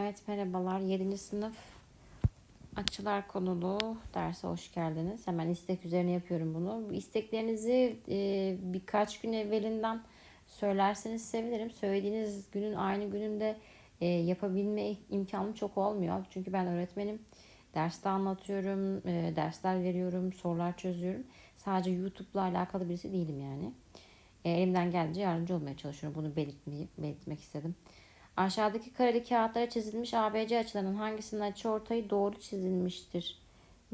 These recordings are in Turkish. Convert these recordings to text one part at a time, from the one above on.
Evet merhabalar. 7. sınıf açılar konulu derse hoş geldiniz. Hemen istek üzerine yapıyorum bunu. Bu isteklerinizi e, birkaç gün evvelinden söylerseniz sevinirim. Söylediğiniz günün aynı gününde e, yapabilme imkanım çok olmuyor. Çünkü ben öğretmenim. Derste anlatıyorum, e, dersler veriyorum, sorular çözüyorum. Sadece YouTube'la alakalı birisi değilim yani. E, elimden geldiğince yardımcı olmaya çalışıyorum. Bunu belirtmeyi, belirtmek istedim. Aşağıdaki kareli kağıtlara çizilmiş ABC açılarının hangisinin açı ortayı doğru çizilmiştir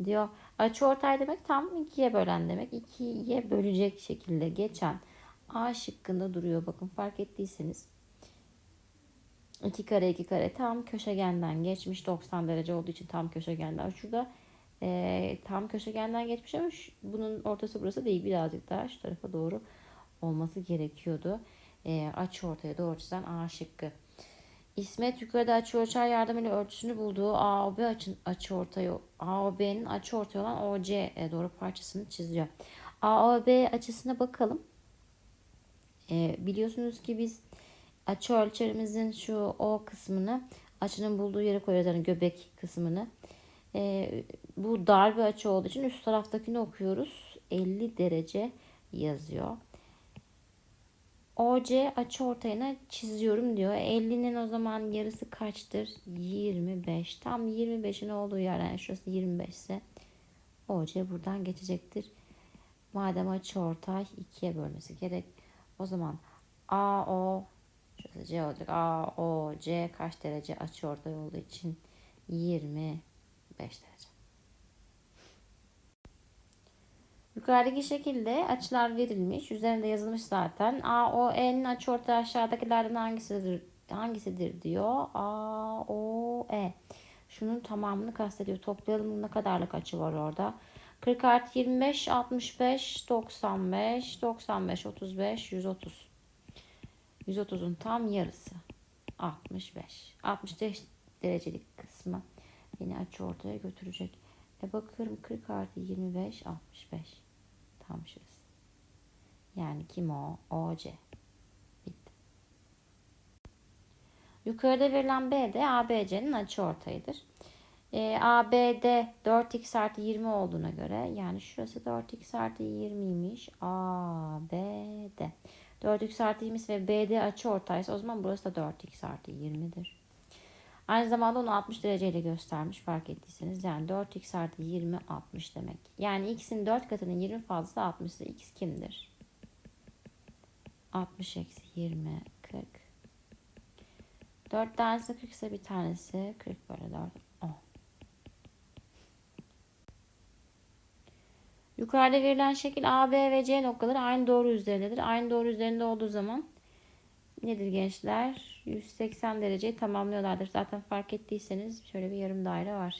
diyor. Açı ortay demek tam ikiye bölen demek. İkiye bölecek şekilde geçen A şıkkında duruyor. Bakın fark ettiyseniz. 2 kare 2 kare tam köşegenden geçmiş 90 derece olduğu için tam köşegenden. Şurada e, tam köşegenden geçmiş ama şu, bunun ortası burası değil birazcık daha şu tarafa doğru olması gerekiyordu. E, açı ortaya doğru çizen A şıkkı. İsmet yukarıda açı ölçer yardımıyla ölçüsünü bulduğu AOB açı, açı ortayı AOB'nin açı ortaya olan OC e, doğru parçasını çiziyor. AOB açısına bakalım. E, biliyorsunuz ki biz açı ölçerimizin şu O kısmını açının bulduğu yere koyuyoruz. Yani göbek kısmını. E, bu dar bir açı olduğu için üst taraftakini okuyoruz. 50 derece yazıyor. OC açı ortayına çiziyorum diyor. 50'nin o zaman yarısı kaçtır? 25. Tam 25'in olduğu yer yani şurası 25 ise OC buradan geçecektir. Madem açı ortay ikiye bölmesi gerek. O zaman AO şurası C olacak. AOC kaç derece açı ortay olduğu için 25 derece. Yukarıdaki şekilde açılar verilmiş. Üzerinde yazılmış zaten. AOE'nin açıortay aşağıdakilerden hangisidir? Hangisidir diyor. AOE. Şunun tamamını kastediyor. Toplayalım ne kadarlık açı var orada. 40 artı 25, 65, 95, 95, 35, 130. 130'un tam yarısı. 65. 65 derecelik kısmı yine açı ortaya götürecek. E bakıyorum 40 artı 25, 65. Tam şurası. Yani kim o? OC. Bitti. Yukarıda verilen B de ABC'nin açıortayıdır. E, ABD 4x artı 20 olduğuna göre yani şurası 4x artı 20'ymiş. ABD. 4x artı 20 ve BD açıortaysa o zaman burası da 4x artı 20'dir. Aynı zamanda onu 60 dereceyle göstermiş fark ettiyseniz. Yani 4x artı 20 60 demek. Yani x'in 4 katının 20 fazlası 60 ise x kimdir? 60 eksi 20 40. 4 tanesi 40 ise bir tanesi 40 bölü 4 10. Yukarıda verilen şekil A, B ve C noktaları aynı doğru üzerindedir. Aynı doğru üzerinde olduğu zaman nedir gençler? 180 dereceyi tamamlıyorlardır. Zaten fark ettiyseniz şöyle bir yarım daire var.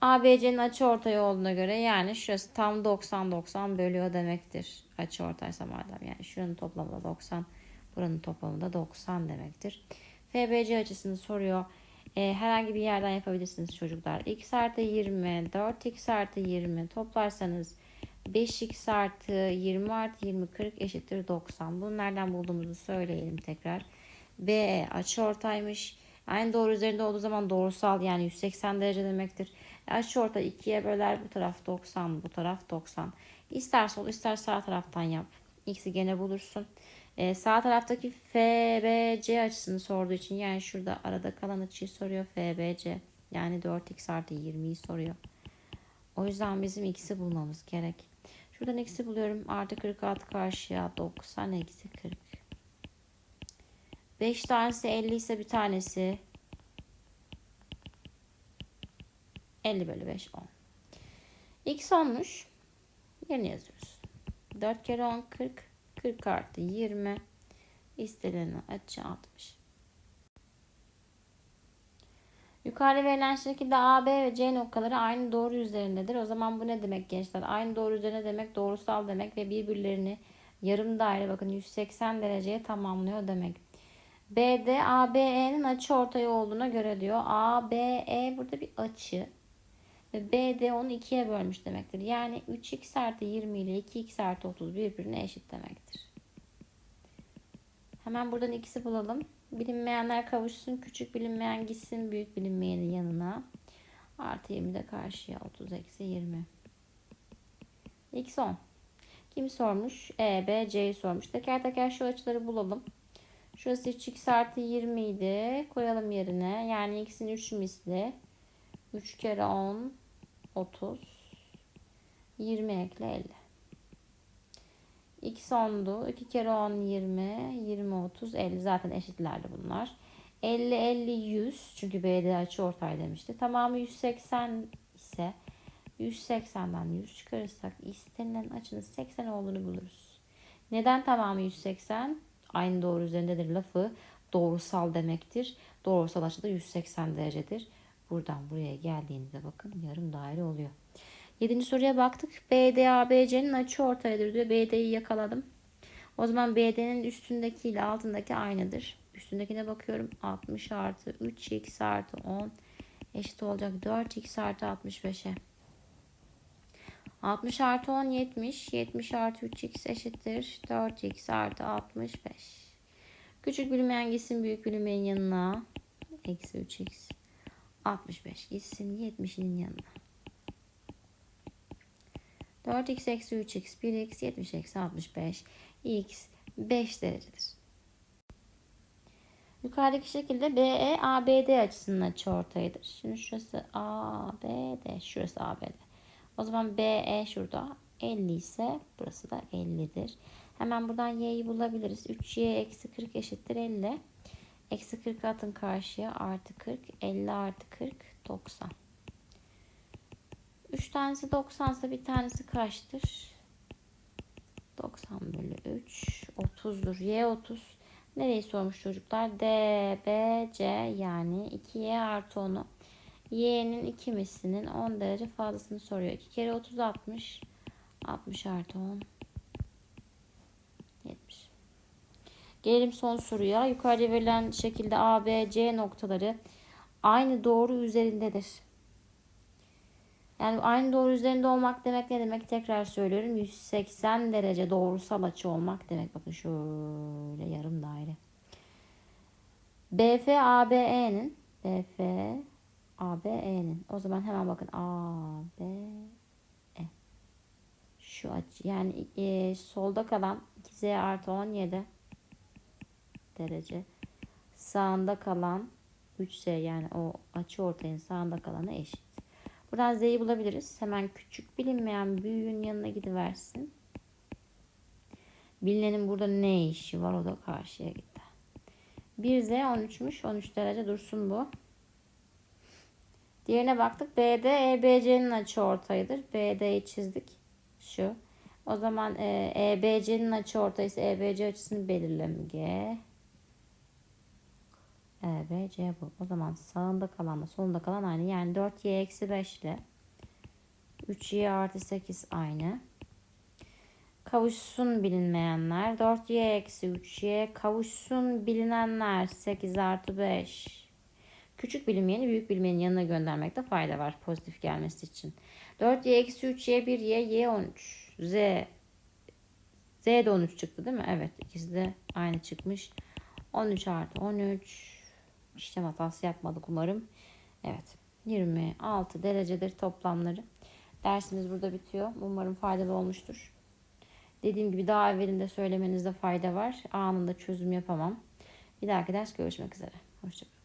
ABC'nin açı ortay olduğuna göre yani şurası tam 90-90 bölüyor demektir. Açı ortaysa madem yani şuranın toplamı da 90 buranın toplamı da 90 demektir. FBC açısını soruyor. E, herhangi bir yerden yapabilirsiniz çocuklar. x artı 20, 4x artı 20 toplarsanız 5x artı 20 artı 20 40 eşittir 90. Bunu nereden bulduğumuzu söyleyelim tekrar. B açı ortaymış. Aynı doğru üzerinde olduğu zaman doğrusal yani 180 derece demektir. Açı ortay 2'ye böler bu taraf 90 bu taraf 90. İster sol ister sağ taraftan yap. X'i gene bulursun. Ee, sağ taraftaki FBC açısını sorduğu için yani şurada arada kalan açıyı soruyor FBC. Yani 4x artı 20'yi soruyor. O yüzden bizim x'i bulmamız gerek. Şuradan eksi buluyorum. Artı 46 karşıya 90 eksi 40. 5 tanesi 50 ise bir tanesi 50 bölü 5 10. X olmuş. Yerine yazıyoruz. 4 kere 10 40. 40 artı 20. İstediğini açı 60. Yukarıda verilen şekilde A, B ve C noktaları aynı doğru üzerindedir. O zaman bu ne demek gençler? Aynı doğru üzerine demek doğrusal demek ve birbirlerini yarım daire bakın 180 dereceye tamamlıyor demek. BD ABE'nin açı ortayı olduğuna göre diyor. ABE burada bir açı. Ve BD onu ikiye bölmüş demektir. Yani 3x artı 20 ile 2x artı 30 birbirine eşit demektir. Hemen buradan x'i bulalım. Bilinmeyenler kavuşsun. Küçük bilinmeyen gitsin. Büyük bilinmeyenin yanına. Artı 20 de karşıya. 30 eksi 20. X 10. Kim sormuş? E, B, C'yi sormuş. Teker teker şu açıları bulalım. Şurası 3x artı 20 idi. Koyalım yerine. Yani x'in 3 misli. 3 kere 10 30 20 ekle 50. X 10'du. 2 kere 10 20 20 30 50 zaten eşitlerdi bunlar. 50 50 100 çünkü BD açı ortay demişti. Tamamı 180 ise 180'den 100 çıkarırsak istenilen açının 80 olduğunu buluruz. Neden tamamı 180? Aynı doğru üzerindedir lafı doğrusal demektir. Doğrusal açı da 180 derecedir. Buradan buraya geldiğinizde bakın yarım daire oluyor. Yedinci soruya baktık. BDABC'nin açı ortaydır diyor. BD'yi yakaladım. O zaman BD'nin üstündeki ile altındaki aynıdır. Üstündekine bakıyorum. 60 artı 3x artı 10 eşit olacak 4x artı 65'e. 60 artı 10 70. 70 artı 3x eşittir. 4x artı 65. Küçük bilinmeyen gitsin büyük bilinmeyen yanına. Eksi 3x. 65 gitsin 70'inin yanına. 4x eksi 3x 1x 70 eksi 65 x 5 derecedir. Yukarıdaki şekilde BE ABD açısının açıortayıdır. Şimdi şurası ABD, şurası ABD. O zaman BE şurada 50 ise burası da 50'dir. Hemen buradan y'yi bulabiliriz. 3y eksi 40 eşittir 50. Eksi 40 atın karşıya artı 40. 50 artı 40 90. 3 tanesi 90 ise bir tanesi kaçtır? 90 bölü 3 30'dur. Y 30. Nereyi sormuş çocuklar? D, B, C yani 2Y artı 10'u. Y'nin 2 mislinin 10 derece fazlasını soruyor. 2 kere 30 60. 60 artı 10. 70. Gelelim son soruya. Yukarıda verilen şekilde A, B, C noktaları aynı doğru üzerindedir. Yani aynı doğru üzerinde olmak demek ne demek? Tekrar söylüyorum. 180 derece doğrusal açı olmak demek. Bakın şöyle yarım daire. BF ABE'nin BF ABE'nin o zaman hemen bakın ABE şu açı yani e, solda kalan 2Z artı 17 derece sağında kalan 3Z yani o açı ortayın sağında kalana eşit. Buradan Z'yi bulabiliriz. Hemen küçük bilinmeyen büyüğün yanına gidiversin. Bilinenin burada ne işi var o da karşıya gitti. 1Z 13'müş. 13 derece dursun bu. Diğerine baktık. BD EBC'nin açı ortayıdır. BD'yi çizdik. Şu. O zaman e, EBC'nin açı ortayısı EBC açısını belirlem G. E, B, C bu. O zaman sağında kalanla solunda kalan aynı. Yani 4y eksi 5 ile 3y artı 8 aynı. Kavuşsun bilinmeyenler. 4y eksi 3y. Kavuşsun bilinenler. 8 artı 5. Küçük bilinmeyeni büyük bilinmeyenin yanına göndermekte fayda var pozitif gelmesi için. 4y eksi 3y 1y y 13. Z Z de 13 çıktı değil mi? Evet ikisi de aynı çıkmış. 13 artı 13 işlem hatası yapmadık umarım. Evet 26 derecedir toplamları. Dersimiz burada bitiyor. Umarım faydalı olmuştur. Dediğim gibi daha evvelinde söylemenizde fayda var. Anında çözüm yapamam. Bir dahaki ders görüşmek üzere. Hoşçakalın.